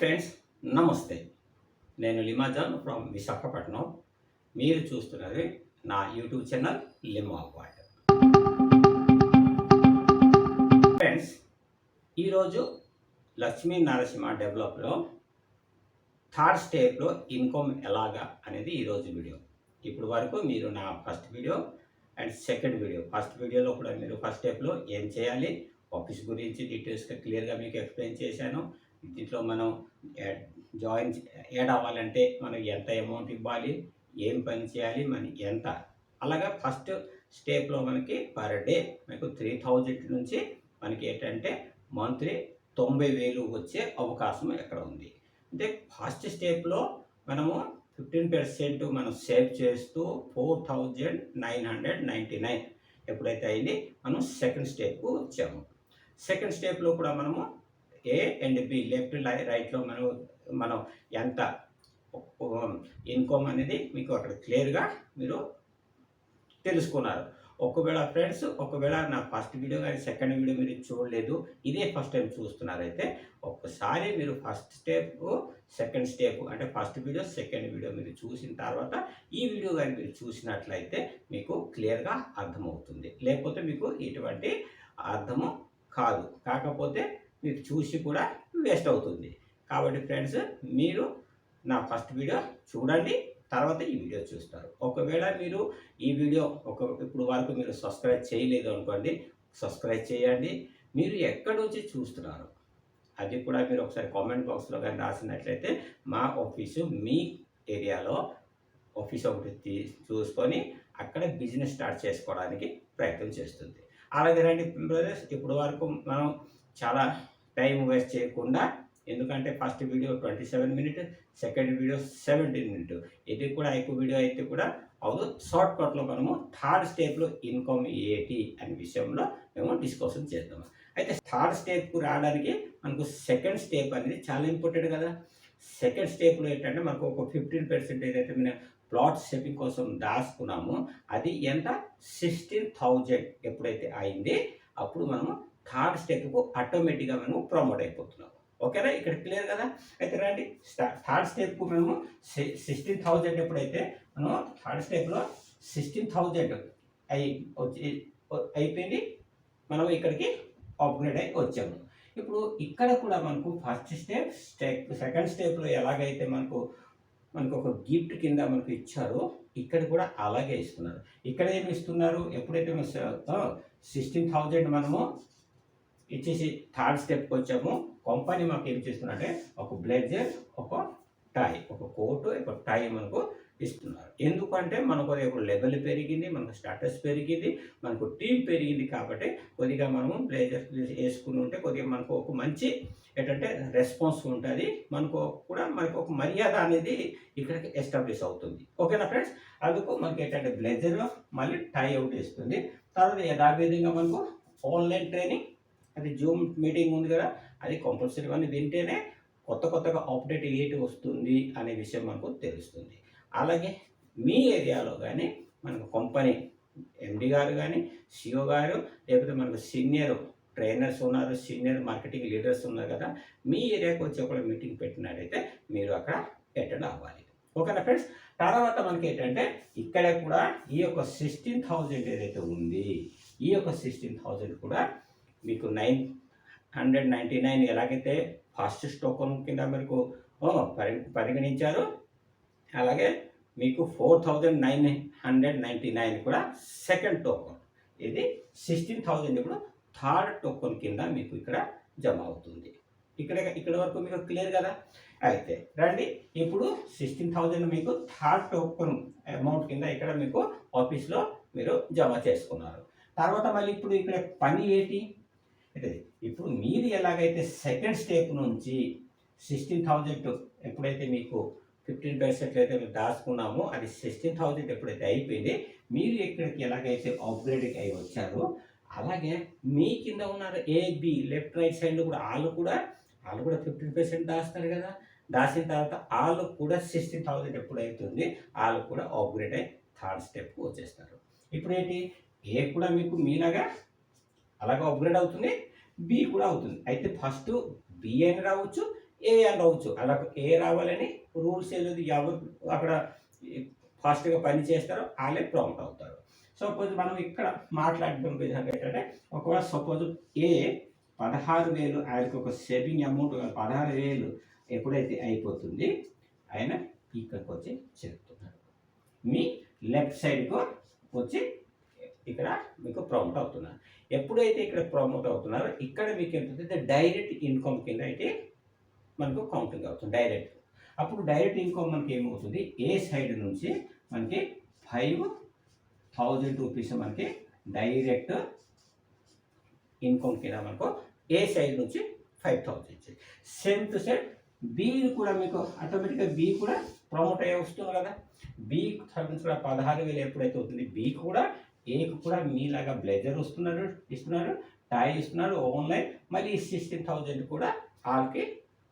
Friends నమస్తే. నేను లిమాజాన్ from Visakhapatnam. మీరు చూస్తున్నది నా యూట్యూబ్ ఛానల్ లిమా వాట్ ఫ్రెండ్స్ ఈరోజు లక్ష్మీ నరసింహ డెవలప్లో థర్డ్ స్టేప్లో ఇన్కమ్ ఎలాగా అనేది ఈరోజు వీడియో. ఇప్పుడు వరకు మీరు నా first video and second video. First వీడియోలో కూడా మీరు ఫస్ట్ స్టెప్లో ఏం చేయాలి? ఆఫీస్ గురించి డీటెయిల్స్గా క్లియర్గా మీకు ఎక్స్ప్లెయిన్ చేశాను. దీంట్లో మనం జాయిన్ యాడ్ అవ్వాలంటే మనం ఎంత అమౌంట్ ఇవ్వాలి ఏం పని చేయాలి మన ఎంత. అలాగా ఫస్ట్ స్టెప్లో మనకి పర్ డే మనకు త్రీ థౌజండ్ నుంచి మనకి ఏంటంటే మంత్లీ తొంభై వేలు వచ్చే అవకాశం ఎక్కడ ఉంది. అంటే ఫస్ట్ స్టెప్లో మనము ఫిఫ్టీన్ పర్సెంట్ మనం సేవ్ చేస్తూ four thousand nine hundred ninety nine ఎప్పుడైతే అయింది మనం సెకండ్ స్టెప్కు వచ్చాము. సెకండ్ స్టెప్లో కూడా మనము ఏ అండ్ బి లెఫ్ట్ రైట్లో మనం మనం ఎంత ఇన్కమ్ అనేది మీకు అక్కడ క్లియర్గా మీరు తెలుసుకున్నారు. ఒకవేళ ఫ్రెండ్స్ ఒకవేళ నా ఫస్ట్ వీడియో కానీ సెకండ్ వీడియో మీరు చూడలేదు ఇదే ఫస్ట్ టైం చూస్తున్నారైతే ఒక్కసారి మీరు ఫస్ట్ స్టెప్ సెకండ్ స్టెప్ అంటే ఫస్ట్ వీడియో సెకండ్ వీడియో మీరు చూసిన తర్వాత ఈ వీడియో కానీ మీరు చూసినట్లయితే మీకు క్లియర్గా అర్థమవుతుంది. లేకపోతే మీకు ఇటువంటి అర్థము కాదు. కాకపోతే మీకు చూసి కూడా వేస్ట్ అవుతుంది. కాబట్టి ఫ్రెండ్స్ మీరు నా ఫస్ట్ వీడియో చూడండి తర్వాత ఈ వీడియో చూస్తారు. ఒకవేళ మీరు ఈ వీడియో ఒక ఇప్పుడు వరకు మీరు సబ్స్క్రైబ్ చేయలేదు అనుకోండి సబ్స్క్రైబ్ చేయండి. మీరు ఎక్కడి నుంచి చూస్తున్నారు? అది కూడా మీరు ఒకసారి కామెంట్ బాక్స్లో కానీ రాసినట్లయితే మా ఆఫీసు మీ ఏరియాలో ఆఫీస్ ఒకటి తీ చూసుకొని అక్కడ బిజినెస్ స్టార్ట్ చేసుకోవడానికి ప్రయత్నం చేస్తుంది. అలాగే రండి బ్రదర్స్ ఇప్పుడు వరకు మనం చాలా టైం వేస్ట్ చేయకుండా ఎందుకంటే first video twenty seven minute second video seventeen minute. ఇది కూడా ఎక్కువ వీడియో అయితే కూడా అవును షార్ట్ కట్లో మనము థర్డ్ స్టెప్లో ఇన్కమ్ ఏటి అనే విషయంలో మేము డిస్కషన్ చేద్దాం. అయితే థర్డ్ స్టెప్కు రావడానికి మనకు సెకండ్ స్టెప్ అనేది చాలా ఇంపార్టెంట్ కదా. సెకండ్ స్టెప్లో ఏంటంటే మనకు ఒక ఫిఫ్టీన్ పర్సెంట్ ఏదైతే మేము ప్లాట్ షేపింగ్ కోసం దాచుకున్నాము అది ఎంత? సిక్స్టీన్ థౌజండ్ ఎప్పుడైతే అయింది అప్పుడు మనము థర్డ్ స్టెప్కు ఆటోమేటిక్గా మనము ప్రమోట్ అయిపోతున్నాం. ఓకేనా? ఇక్కడ క్లియర్ కదా? అయితే రండి. థర్డ్ స్టెప్కు మేము సిక్స్టీన్ థౌజండ్ ఎప్పుడైతే మనం థర్డ్ స్టెప్లో సిక్స్టీన్ థౌజండ్ అయి వచ్చి అయిపోయింది మనం ఇక్కడికి అప్గ్రేడ్ అయి వచ్చాము. ఇప్పుడు ఇక్కడ కూడా మనకు ఫస్ట్ స్టెప్ స్టెప్ సెకండ్ స్టెప్లో ఎలాగైతే మనకు మనకు ఒక గిఫ్ట్ కింద మనకు ఇచ్చారో ఇక్కడ కూడా అలాగే ఇస్తున్నారు. ఇక్కడ ఏమి ఇస్తున్నారు? ఎప్పుడైతే సిక్స్టీన్ థౌజండ్ మనము ఇచ్చేసి థర్డ్ స్టెప్కి వచ్చాము. కంపెనీ మాకు ఏం చేస్తున్నారంటే ఒక బ్లేజర్ ఒక టై ఒక కోటు ఒక టై మనకు ఇస్తున్నారు. ఎందుకంటే మనకు ఒక లెవెల్ పెరిగింది మనకు స్టాటస్ పెరిగింది మనకు టీం పెరిగింది కాబట్టి కొద్దిగా మనము బ్లేజర్ వేసుకుని ఉంటే కొద్దిగా మనకు ఒక మంచి ఏంటంటే రెస్పాన్స్ ఉంటుంది. మనకు కూడా మనకు ఒక మర్యాద అనేది ఇక్కడికి ఎస్టాబ్లిష్ అవుతుంది. ఓకేనా ఫ్రెండ్స్? అందుకు మనకి ఏంటంటే బ్లేజర్లో మళ్ళీ టై అవుట్ ఇస్తుంది తర్వాత యథావిధంగా మనకు ఆన్లైన్ ట్రైనింగ్ అది జూమ్ మీటింగ్ ఉంది కదా అది కంపల్సరీ అని వింటేనే కొత్త కొత్తగా అప్డేట్ ఏంటి వస్తుంది అనే విషయం మనకు తెలుస్తుంది. అలాగే మీ ఏరియాలో కానీ మనకు కంపెనీ ఎండి గారు కానీ సిఓ గారు లేకపోతే మనకు సీనియర్ ట్రైనర్స్ ఉన్నారు సీనియర్ మార్కెటింగ్ లీడర్స్ ఉన్నారు కదా మీ ఏరియాకి వచ్చి ఒక మీటింగ్ పెట్టినట్టయితే మీరు అక్కడ అటెండ్ అవ్వాలి. ఓకేనా ఫ్రెండ్స్ తర్వాత మనకి ఏంటంటే ఇక్కడ కూడా ఈ యొక్క సిక్స్టీన్ థౌజండ్ ఏదైతే ఉంది ఈ యొక్క సిక్స్టీన్ థౌజండ్ కూడా మీకు నైన్ హండ్రెడ్ నైంటీ నైన్ ఎలాగైతే ఫాస్టెస్ట్ టోకన్ కింద మీకు పరి పరిగణించారు అలాగే మీకు four thousand nine hundred ninety nine కూడా సెకండ్ టోకన్. ఇది సిక్స్టీన్ థౌజండ్ ఇప్పుడు థర్డ్ టోకన్ కింద మీకు ఇక్కడ జమ అవుతుంది. ఇక్కడ ఇక్కడ వరకు మీకు క్లియర్ కదా? అయితే రండి ఇప్పుడు సిక్స్టీన్ థౌజండ్ మీకు థర్డ్ టోకన్ అమౌంట్ కింద ఇక్కడ మీకు ఆఫీస్లో మీరు జమ చేసుకున్నారు. తర్వాత మళ్ళీ ఇప్పుడు ఇక్కడ పని ఏంటి? అయితే ఇప్పుడు మీరు ఎలాగైతే సెకండ్ స్టెప్ నుంచి సిక్స్టీన్ థౌజండ్ ఎప్పుడైతే మీకు ఫిఫ్టీన్ పర్సెంట్ అయితే మేము దాచుకున్నామో అది సిక్స్టీన్ థౌజండ్ ఎప్పుడైతే అయిపోయింది మీరు ఇక్కడికి ఎలాగైతే అప్గ్రేడ్కి అయి వచ్చారో అలాగే మీ కింద ఉన్నారు ఏబి లెఫ్ట్ రైట్ సైడ్లో కూడా వాళ్ళు కూడా వాళ్ళు కూడా ఫిఫ్టీన్ పర్సెంట్ దాస్తారు కదా. దాచిన తర్వాత వాళ్ళు కూడా సిక్స్టీన్ థౌజండ్ ఎప్పుడైతుంది వాళ్ళు కూడా అప్గ్రేడ్ అయ్యి థర్డ్ స్టెప్కి వచ్చేస్తారు. ఇప్పుడు ఏంటి? ఏ కూడా మీకు మీలాగా అలాగే అప్గ్రేడ్ అవుతుంది బి కూడా అవుతుంది. అయితే ఫస్ట్ బి అని రావచ్చు ఏ అని రావచ్చు. అలా ఏ రావాలని రూల్స్ ఏదో ఎవరు అక్కడ ఫాస్ట్గా పని చేస్తారో వాళ్ళే ప్రాంప్ట్ అవుతారు. సపోజ్ మనం ఇక్కడ మాట్లాడడం విధంగా ఏంటంటే ఒకవేళ సపోజ్ ఏ పదహారు వేలు ఆయనకు ఒక సేవింగ్ అమౌంట్ పదహారు వేలు ఎప్పుడైతే అయిపోతుంది ఆయన ఇక్కడికి వచ్చి చెప్తున్నారు మీ లెఫ్ట్ సైడ్కు వచ్చి ఇక్కడ మీకు ప్రమోట్ అవుతున్నారు ఎప్పుడైతే ఇక్కడ ప్రమోట్ అవుతున్నారో ఇక్కడ మీకు ఏంటంటే డైరెక్ట్ ఇన్కమ్ కింద అయితే మనకు కౌంటింగ్ అవుతుంది డైరెక్ట్ అప్పుడు డైరెక్ట్ ఇన్కమ్ మనకి ఏమవుతుంది? ఏ సైడ్ నుంచి మనకి ఫైవ్ థౌజండ్ రూపీస్ మనకి డైరెక్ట్ ఇన్కమ్ కింద మనకు ఏ సైడ్ నుంచి five thousand same to set B కూడా మీకు ఆటోమేటిక్గా బి కూడా ప్రమోట్ అయ్యి వస్తుంది కదా. బి సర్వీస్ కూడా పదహారు వేలు ఎప్పుడైతే అవుతుంది? బి కూడా ఏకు కూడా మీలాగా బ్లెజర్ వస్తున్నారు ఇస్తున్నారు టై ఇస్తున్నారు ఆన్లైన్ మళ్ళీ సిక్స్టీన్ థౌజండ్ కూడా వాళ్ళకి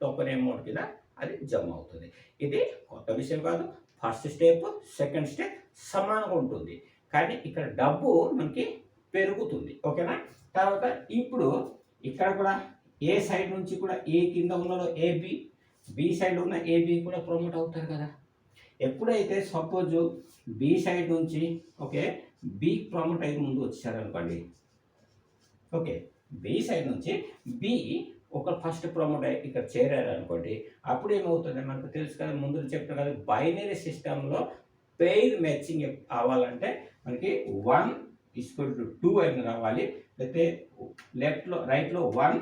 టోకన్ అమౌంట్ కింద అది జమ అవుతుంది. ఇది కొత్త విషయం కాదు ఫస్ట్ స్టెప్ సెకండ్ స్టెప్ సమానంగా ఉంటుంది. కానీ ఇక్కడ డబ్బు మనకి పెరుగుతుంది ఓకేనా? తర్వాత ఇప్పుడు ఇక్కడ కూడా ఏ సైడ్ నుంచి కూడా ఏ కింద ఉన్నదో ఏబి బి సైడ్ ఉన్న ఏబి కూడా ప్రమోట్ అవుతారు కదా. ఎప్పుడైతే సపోజ్ బి సైడ్ నుంచి ఓకే బి ప్రమోట్ అయ్యి ముందు వచ్చారనుకోండి ఓకే బి సైడ్ నుంచి బి ఒక ఫస్ట్ ప్రమోట్ అయ్యి ఇక్కడ చేరారు అనుకోండి అప్పుడు ఏమవుతుంది మనకు తెలుసు కదా ముందు చెప్తాను కదా బైనరీ సిస్టంలో పెయిర్ మ్యాచింగ్ అవ్వాలంటే మనకి వన్ ఈక్వల్ టు టూ అని రావాలి లేకపోతే లెఫ్ట్లో రైట్లో వన్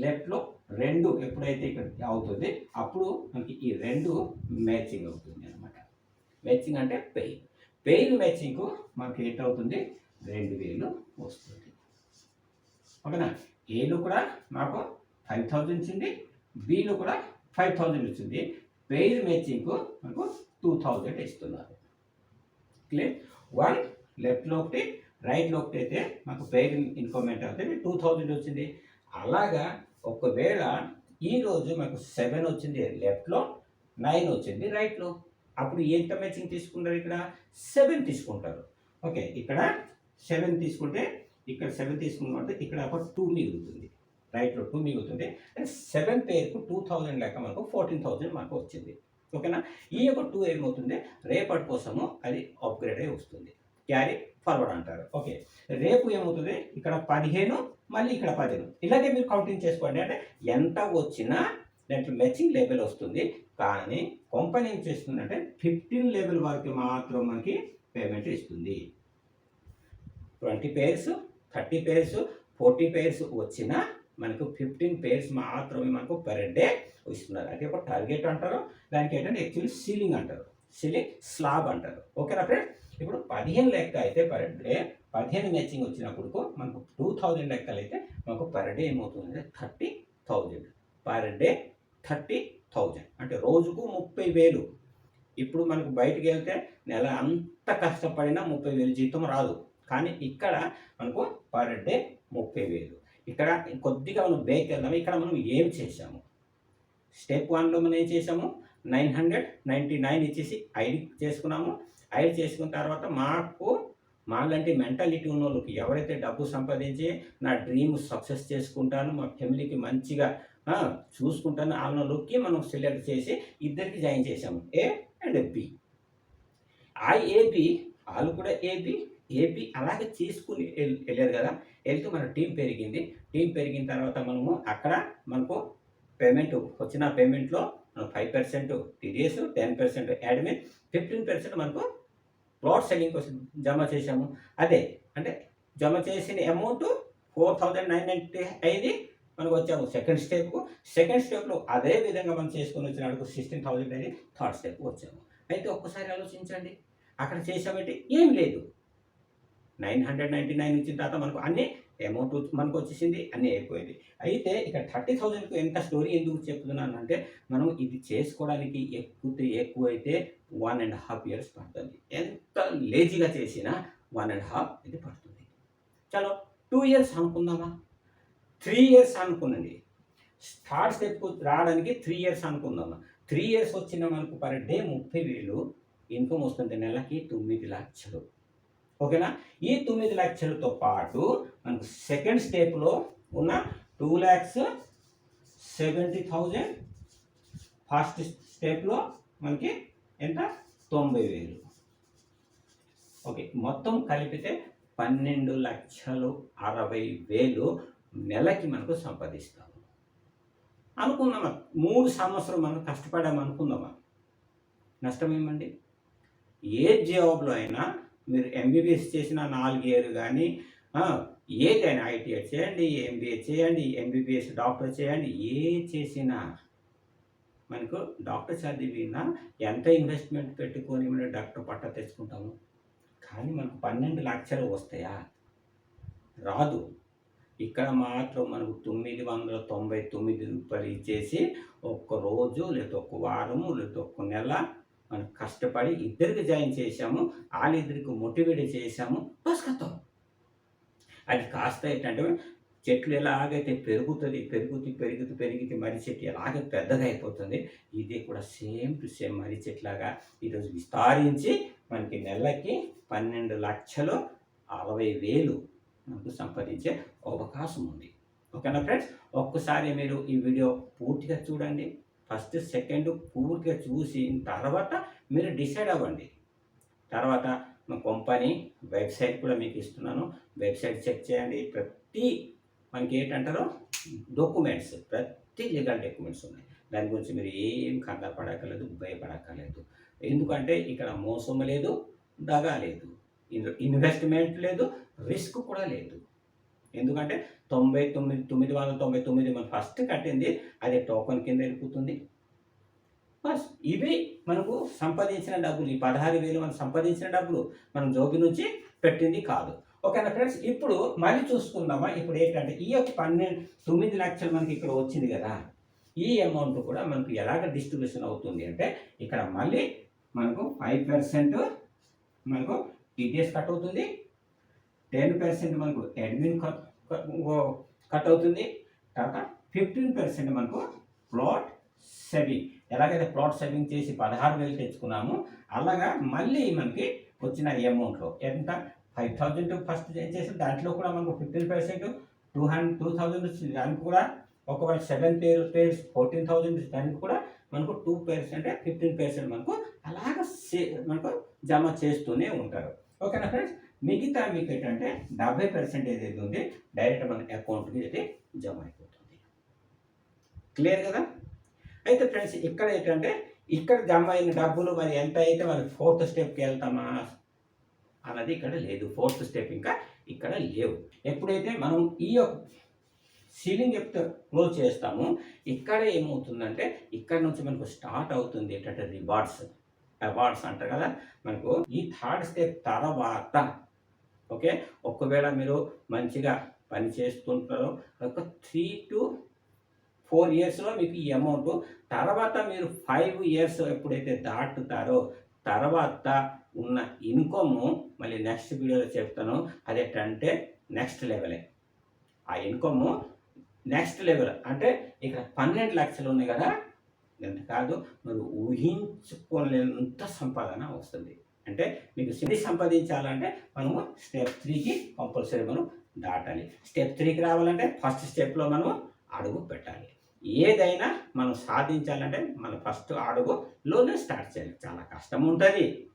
లెఫ్ట్లో రెండు ఎప్పుడైతే ఇక్కడ అవుతుంది అప్పుడు మనకి ఈ రెండు మ్యాచింగ్ అవుతుంది అనమాట. మ్యాచింగ్ అంటే పెయిర్ పెయిన్ మ్యాచింగ్కు మనకి అవుతుంది. రెండు వేలు వస్తుంది. ఓకేనా? ఏలో కూడా మాకు ఫైవ్ థౌజండ్ ఇచ్చింది. బీలో కూడా ఫైవ్ థౌజండ్ ఇచ్చింది. పెయిన్ మ్యాచింగ్కు మనకు టూ థౌజండ్ ఇస్తున్నారు. క్లియర్ వన్ లెఫ్ట్లో ఒకటి రైట్లో ఒకటి అయితే మాకు పెయిర్ ఇన్కమ్ అవుతుంది? టూ థౌజండ్ వచ్చింది. అలాగా ఒకవేళ ఈరోజు మాకు సెవెన్ వచ్చింది లెఫ్ట్లో నైన్ వచ్చింది రైట్లో అప్పుడు ఎంత మ్యాచింగ్ తీసుకుంటారు ఇక్కడ? సెవెన్ తీసుకుంటారు. ఓకే ఇక్కడ సెవెన్ తీసుకుంటే ఇక్కడ సెవెన్ తీసుకున్నట్టు ఇక్కడ ఒక టూ మిగులుతుంది. రైట్లో టూ మిగులుతుంది. సెవెన్ పేర్కు టూ థౌజండ్ లెక్క మనకు ఫోర్టీన్ థౌజండ్ మనకు వచ్చింది. ఓకేనా? ఈ యొక్క టూ ఏమవుతుంది రేపటి కోసము అది అప్గ్రేడ్ అయి వస్తుంది. క్యారీ ఫార్వర్డ్ అంటారు. ఓకే రేపు ఏమవుతుంది? ఇక్కడ పదిహేను మళ్ళీ ఇక్కడ పదిహేను. ఇలాగే మీరు కౌంటింగ్ చేసుకోండి. అంటే ఎంత వచ్చినా దాంట్లో మ్యాచింగ్ లెవెల్ వస్తుంది. కానీ కంపెనీ ఏం చేస్తుందంటే ఫిఫ్టీన్ లెవెల్ వరకు మాత్రం మనకి పేమెంట్ ఇస్తుంది. Twenty pairs thirty pairs forty pairs వచ్చినా మనకు ఫిఫ్టీన్ పేర్స్ మాత్రమే మనకు పర్ డే ఇస్తున్నారు. అంటే ఒక టార్గెట్ అంటారు దానికి ఏంటంటే యాక్చువల్లీ సీలింగ్ అంటారు. సీలింగ్ స్లాబ్ అంటారు. ఓకేనా ఫ్రెండ్ ఇప్పుడు పదిహేను లెక్క అయితే పర్ డే పదిహేను మ్యాచింగ్ వచ్చినప్పుడు మనకు టూ థౌజండ్ లెక్కలు అయితే మనకు పర్ డే ఏమవుతుంది? Thirty thousand. Per day thirty thousand. అంటే రోజుకు ముప్పై వేలు. ఇప్పుడు మనకు బయటికి వెళ్తే నెల అంత కష్టపడినా ముప్పై వేలు జీతం రాదు. కానీ ఇక్కడ మనకు పర్ డే ముప్పై వేలు. ఇక్కడ కొద్దిగా మనం బ్రేక్ వెళ్దాము ఇక్కడ మనం ఏం చేసాము స్టెప్ వన్లో మనం ఏం చేసాము నైన్ హండ్రెడ్ నైంటీ నైన్ ఇచ్చేసి ఐడి చేసుకున్నాము. ఐడి చేసుకున్న తర్వాత మాకు మాలాంటి మెంటాలిటీ ఉన్న వాళ్ళకి ఎవరైతే డబ్బు సంపాదించి నా డ్రీమ్ సక్సెస్ చేసుకుంటాను మా ఫ్యామిలీకి మంచిగా చూసుకుంటాను. వాళ్ళ లుక్కి మనం సెలెక్ట్ చేసి ఇద్దరికి జాయిన్ చేసాము ఏ అండ్ బి ఆ ఏబి వాళ్ళు కూడా ఏబి ఏపీ అలాగే తీసుకుని వెళ్ళారు కదా. వెళ్తూ మన టీం పెరిగింది. టీం పెరిగిన తర్వాత మనము అక్కడ మనకు పేమెంట్ వచ్చిన పేమెంట్లో మనం five percent TDS ten percent admin fifteen percent మనకు ప్లాట్ సెల్లింగ్ కోసం జమ చేసాము అదే అంటే జమ చేసిన amount four thousand nine ninety అయింది మనకు వచ్చాము సెకండ్ స్టెప్ సెకండ్ స్టెప్లో అదే విధంగా మనం చేసుకొని వచ్చినప్పుడు సిక్స్టీన్ థౌజండ్ అనేది థర్డ్ స్టెప్ వచ్చాము. అయితే ఒక్కసారి ఆలోచించండి. అక్కడ చేసామంటే ఏం లేదు. నైన్ హండ్రెడ్ నైంటీ నైన్ వచ్చిన తర్వాత మనకు అన్ని అమౌంట్ మనకు వచ్చేసింది అన్నీ అయిపోయింది. అయితే ఇక్కడ థర్టీ థౌజండ్కు ఎంత స్టోరీ ఎందుకు చెప్తున్నాను అంటే మనం ఇది చేసుకోవడానికి ఎక్కువ ఎక్కువైతే వన్ అండ్ హాఫ్ ఇయర్స్ పడుతుంది. ఎంత లేజీగా చేసినా వన్ అండ్ హాఫ్ ఇది పడుతుంది. చలో టూ ఇయర్స్ అనుకుందామా? త్రీ ఇయర్స్ అనుకునండి థర్డ్ స్టెప్ రావడానికి త్రీ ఇయర్స్ అనుకుందాం. త్రీ ఇయర్స్ వచ్చిన మనకు పర్ డే ముప్పై వేలు ఇన్కమ్ వస్తుంది నెలకి తొమ్మిది లక్షలు. ఓకేనా? ఈ తొమ్మిది లక్షలతో పాటు మనకు సెకండ్ స్టెప్లో ఉన్న two lakhs seventy thousand first స్టెప్లో మనకి ఎంత? తొంభై వేలు. ఓకే మొత్తం కలిపితే పన్నెండు లక్షలు అరవై వేలు నెలకి మనకు సంపాదిస్తాము. అనుకుందామా మూడు సంవత్సరం మనం కష్టపడాము అనుకుందామా? నష్టం ఏమండి ఏ జాబ్లో అయినా మీరు ఎంబీబీఎస్ చేసిన నాలుగేళ్ళు కానీ ఏదైనా ఐటీఐ చేయండి ఎంబీఏ చేయండి ఎంబీబీఎస్ డాక్టర్ చేయండి ఏ చేసినా మనకు డాక్టర్ చదివినా ఎంత ఇన్వెస్ట్మెంట్ పెట్టుకొని మనం డాక్టర్ పట్ట తెచ్చుకుంటాము? కానీ మనకు పన్నెండు లక్షలు వస్తాయా? రాదు. ఇక్కడ మాత్రం మనకు తొమ్మిది వందల తొంభై తొమ్మిది రూపాయలు ఇచ్చేసి ఒక్క రోజు లేదా ఒక్క వారము లేదా ఒక్క నెల మనం కష్టపడి ఇద్దరికి జాయిన్ చేశాము. వాళ్ళిద్దరికి మోటివేట్ చేశాము. బస్ అది కాస్త ఏంటంటే చెట్లు ఎలాగైతే పెరుగుతుంది పెరుగుతూ పెరుగుతూ పెరిగితే మర్రి చెట్టు ఎలాగే పెద్దగా అయిపోతుంది ఇది కూడా సేమ్ టు సేమ్ మర్రి చెట్లాగా ఈరోజు విస్తారించి మనకి నెలకి పన్నెండు లక్షలు అరవై వేలు మనకు సంపాదించే అవకాశం ఉంది ఓకేనా ఫ్రెండ్స్? ఒక్కసారి మీరు ఈ వీడియో పూర్తిగా చూడండి. ఫస్ట్ సెకండ్ పూర్తిగా చూసి తర్వాత మీరు డిసైడ్ అవ్వండి. తర్వాత మా కంపెనీ వెబ్సైట్ కూడా మీకు ఇస్తున్నాను. వెబ్సైట్ చెక్ చేయండి. ప్రతి మనకి ఏంటంటారో? డాక్యుమెంట్స్. ప్రతి లీగల్ డాక్యుమెంట్స్ ఉన్నాయి. దాని గురించి మీరు ఏం కంగారు పడక్కర్లేదు భయపడక్కర్లేదు. ఎందుకంటే ఇక్కడ మోసం లేదు దగా లేదు. ఇందులో ఇన్వెస్ట్మెంట్ లేదు రిస్క్ కూడా లేదు. ఎందుకంటే తొంభై తొమ్మిది తొమ్మిది వందల తొంభై తొమ్మిది మనం ఫస్ట్ కట్టింది అది టోకన్ కింద వెళ్ళిపోతుంది. బస్ ఇవి మనకు సంపాదించిన డబ్బులు. ఈ పదహారు వేలు మనం సంపాదించిన డబ్బులు మనం జోబి నుంచి పెట్టింది కాదు. ఓకేనా ఫ్రెండ్స్? ఇప్పుడు మళ్ళీ చూసుకుందామా? ఇప్పుడు ఏంటంటే ఈ యొక్క పన్నెండు తొమ్మిది లక్షలు మనకి ఇక్కడ వచ్చింది కదా. ఈ అమౌంట్ కూడా మనకు ఎలాగ డిస్ట్రిబ్యూషన్ అవుతుంది అంటే ఇక్కడ మళ్ళీ మనకు ఫైవ్ పర్సెంట్ మనకు టీటీఎస్ కట్ అవుతుంది. టెన్ పర్సెంట్ మనకు అడ్మిన్ కట్ అవుతుంది. తర్వాత ఫిఫ్టీన్ పర్సెంట్ మనకు ప్లాట్ సెవింగ్ ఎలాగైతే ప్లాట్ సెవింగ్ చేసి పదహారు వేలు తెచ్చుకున్నాము అలాగా మళ్ళీ మనకి వచ్చిన అమౌంట్లో ఎంత? ఫైవ్ థౌజండ్ ఫస్ట్ చేసి? దాంట్లో కూడా మనకు fifteen percent two hundred two thousand దానికి కూడా ఒకవేళ seven pair pairs fourteen thousand దానికి కూడా మనకు టూ పర్సెంట్ ఫిఫ్టీన్ పర్సెంట్ మనకు అలాగ మనకు జమ చేస్తూనే ఉంటారు. ఓకేనా ఫ్రెండ్స్ మిగతా మీకు ఏంటంటే డెబ్బై పర్సెంట్ ఏదైతే ఉంది డైరెక్ట్ మన అకౌంట్కి అయితే జమ అయిపోతుంది. క్లియర్ కదా? అయితే ఫ్రెండ్స్ ఇక్కడ ఏంటంటే ఇక్కడ జమ అయిన డబ్బులు మరి ఎంత అయితే మరి ఫోర్త్ స్టెప్కి వెళ్తామా అన్నది ఇక్కడ లేదు. ఫోర్త్ స్టెప్ ఇంకా ఇక్కడ లేవు. ఎప్పుడైతే మనం ఈ యొక్క సీలింగ్ ఎప్పుడు క్లోజ్ చేస్తామో ఇక్కడ ఏమవుతుందంటే ఇక్కడ నుంచి మనకు స్టార్ట్ అవుతుంది ఏంటంటే రివార్డ్స్ అవార్డ్స్ అంటారు కదా మనకు ఈ థర్డ్ స్టెప్ తర్వాత ఓకే? ఒకవేళ మీరు మంచిగా పని చేస్తుంటారో ఒక త్రీ టు ఫోర్ ఇయర్స్లో మీకు ఈ అమౌంట్ తర్వాత మీరు ఫైవ్ ఇయర్స్ ఎప్పుడైతే దాటుతారో తర్వాత ఉన్న ఇన్కమ్ మళ్ళీ నెక్స్ట్ వీడియోలో చెప్తాను. అదేంటంటే నెక్స్ట్ లెవెలే ఆ ఇన్కమ్ నెక్స్ట్ లెవెల్ అంటే ఇక్కడ పన్నెండు లక్షలు ఉన్నాయి కదా? ఎంత కాదు? మరి ఊహించుకోలేనంత సంపాదన వస్తుంది. అంటే మీకు సిద్ధి సంపాదించాలంటే మనము స్టెప్ త్రీకి కంపల్సరీ మనం దాటాలి. స్టెప్ త్రీకి రావాలంటే ఫస్ట్ స్టెప్లో మనం అడుగు పెట్టాలి. ఏదైనా మనం సాధించాలంటే మన ఫస్ట్ అడుగులోనే స్టార్ట్ చేయాలి. చాలా కష్టం ఉంటుంది.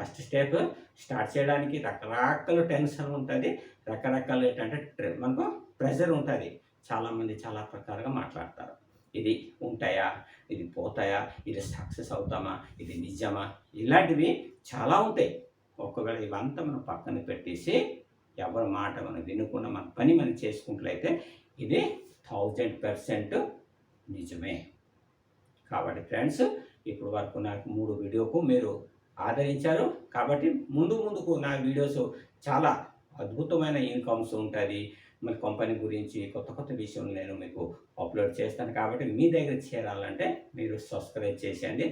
ఫస్ట్ స్టెప్ స్టార్ట్ చేయడానికి రకరకాల టెన్షన్ ఉంటుంది. రకరకాల ఏంటంటే మనకు ప్రెషర్ ఉంటుంది. చాలామంది చాలా ప్రకారంగా మాట్లాడతారు. ఇది ఉంటాయా? ఇది పోతాయా? ఇది సక్సెస్ అవుతామా? ఇది నిజమా? ఇలాంటివి చాలా ఉంటాయి. ఒకవేళ ఇవంతా మనం పక్కన పెట్టేసి ఎవరి మాట మనం వినకుండా మన పని మనం చేసుకున్నట్లయితే ఇది థౌజండ్ పర్సెంట్ నిజమే. కాబట్టి ఫ్రెండ్స్ ఇప్పుడు వరకు నాకు మూడు వీడియోకు మీరు ఆదరించారు. కాబట్టి ముందు ముందుకు నా వీడియోస్ చాలా అద్భుతమైన ఇన్కమ్స్ ఉంటుంది మరి కంపెనీ గురించి కొత్త కొత్త విషయం నేను మీకు అప్లోడ్ చేస్తాను కాబట్టి మీ దగ్గర చేరాలంటే మీరు సబ్స్క్రైబ్ చేసేయండి.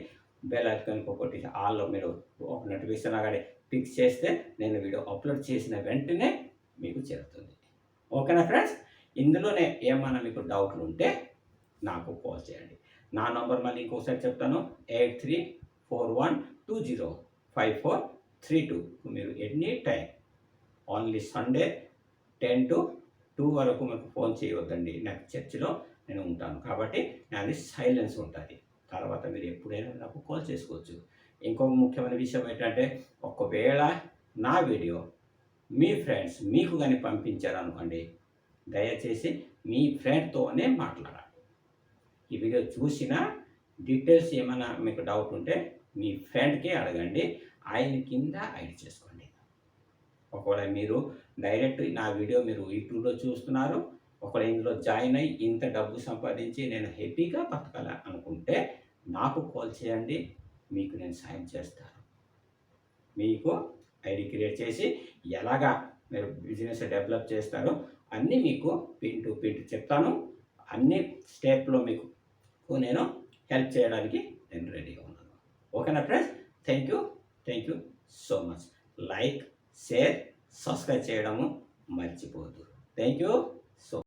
బెల్ ఐకాన్ ఒకటి ఆల్లో మీరు ఒక నోటిఫికేషన్ అక్కడ ఫిక్స్ చేస్తే నేను వీడియో అప్లోడ్ చేసిన వెంటనే మీకు చేరుతుంది. ఓకేనా ఫ్రెండ్స్ ఇందులోనే ఏమైనా మీకు డౌట్లు ఉంటే నాకు కాల్ చేయండి. నా నంబర్ మళ్ళీ ఇంకోసారి చెప్తాను. Eight three four one two zero five four three two మీరు any time only Sunday ten to two వరకు మీకు ఫోన్ చేయవద్దండి. నాకు చర్చిలో నేను ఉంటాను. కాబట్టి నాది సైలెన్స్ ఉంటుంది. తర్వాత మీరు ఎప్పుడైనా నాకు కాల్ చేసుకోవచ్చు. ఇంకొక ముఖ్యమైన విషయం ఏంటంటే ఒకవేళ నా వీడియో మీ ఫ్రెండ్స్ మీకు కానీ పంపించారనుకోండి దయచేసి మీ ఫ్రెండ్తోనే మాట్లాడాలి. ఈ వీడియో చూసిన డీటెయిల్స్ ఏమైనా మీకు డౌట్ ఉంటే మీ ఫ్రెండ్కే అడగండి. ఆయన కింద ఐడి చేసుకోండి. ఒకవేళ మీరు డైరెక్ట్ నా వీడియో మీరు యూట్యూబ్లో చూస్తున్నారు ఒకవేళ ఇందులో జాయిన్ అయ్యి ఇంత డబ్బు సంపాదించి నేను హ్యాపీగా బతకాల అనుకుంటే నాకు కాల్ చేయండి మీకు నేను సాయం చేస్తాను. మీకు ఐడి క్రియేట్ చేసి ఎలాగా మీరు బిజినెస్ డెవలప్ చేస్తారో అన్నీ మీకు పిన్ టు పిన్ చెప్తాను. అన్ని స్టెప్లో మీకు నేను హెల్ప్ చేయడానికి నేను రెడీగా ఉన్నాను. ఓకేనా friends? Thank you. Thank you so much. Like share subscribe చేయడము మర్చిపోదు థ్యాంక్ యూ సో